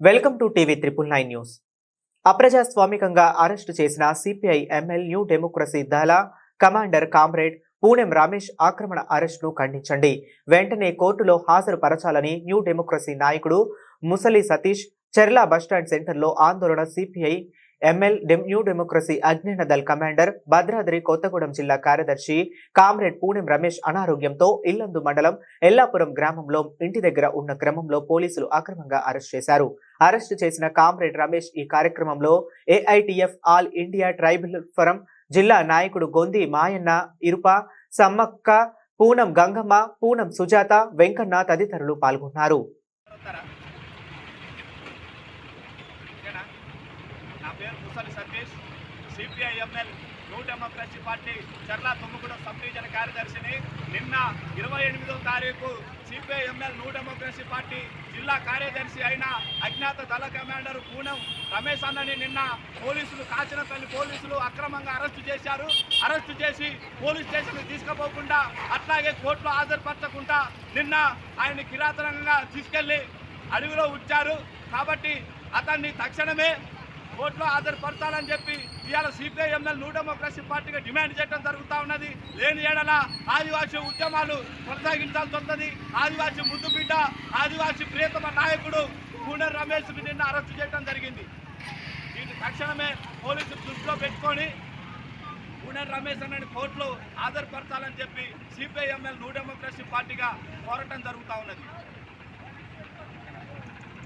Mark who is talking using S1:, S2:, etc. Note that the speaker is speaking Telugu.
S1: Welcome to TV triple nine news. అప్రజాస్వామికంగా arrest చేసిన సిపిఐ ఎంఎల్ న్యూ డెమోక్రసీ దళ కమాండర్ కామ్రేడ్ పూణెం రమేష్ ఆక్రమణ అరెస్టును ఖండించండి. వెంటనే కోర్టులో హాజరుపరచాలని న్యూ డెమోక్రసీ నాయకుడు ముసలి సతీష్ చెర్లా బస్టాండ్ సెంటర్లో ఆందోళన సిపిఐ ఎంఎల్ న్యూ డెమోక్రసీ అజ్ఞాన దళ్ కమాండర్ భద్రాద్రి కొత్తగూడెం జిల్లా కార్యదర్శి కామ్రేడ్ పూణెం రమేష్ అనారోగ్యంతో ఇల్లందు మండలం ఎల్లాపురం గ్రామంలో ఇంటి దగ్గర ఉన్న క్రమంలో పోలీసులు అక్రమంగా అరెస్ట్ చేశారు. అరెస్ట్ చేసిన కామ్రేడ్ రమేష్ ఈ కార్యక్రమంలో AITF all India tribal forum జిల్లా నాయకుడు గొంది మాయన్న ఇరుప సమ్మక్క పూనం గంగమ్మ పూనం సుజాత వెంకన్న తదితరులు పాల్గొన్నారు.
S2: పేరు Musali Satish. CPI ML new democracy party Charla Tummaguda sub division కార్యదర్శిని. నిన్న ఇరవై ఎనిమిదో తారీఖు CPI ML new democracy party జిల్లా కార్యదర్శి అయిన అజ్ఞాత దళ కమాండర్ పూనం రమేష్ అన్నని నిన్న పోలీసులు కాచినపల్లి పోలీసులు అక్రమంగా అరెస్టు చేశారు. అరెస్టు చేసి పోలీస్ స్టేషన్కి తీసుకుపోకుండా అట్లాగే కోర్టులో హాజరుపరచకుండా నిన్న ఆయన కిరాతనంగా తీసుకెళ్ళి అడవిలో ఉంచారు. కాబట్టి అతన్ని తక్షణమే కోర్టులో హాజరుపరచాలని చెప్పి ఇవాళ సిపిఐ ఎంఎల్ న్యూ డెమోక్రసీ పార్టీగా డిమాండ్ చేయడం జరుగుతూ ఉన్నది. లేని ఏడల ఆదివాసీ ఉద్యమాలు కొనసాగించాల్సి వస్తుంది. ఆదివాసీ ముద్దు బిడ్డ ఆదివాసీ ప్రియతమ నాయకుడు కూనర్ రమేష్ నిన్న అరెస్టు చేయడం జరిగింది. దీన్ని తక్షణమే పోలీసులు దృష్టిలో పెట్టుకొని పూణె రమేష్ అన్నని కోర్టులో హాజరుపరచాలని చెప్పి సిపిఐ ఎంఎల్ న్యూ డెమోక్రసీ పార్టీగా పోరాటం జరుగుతూ ఉన్నది.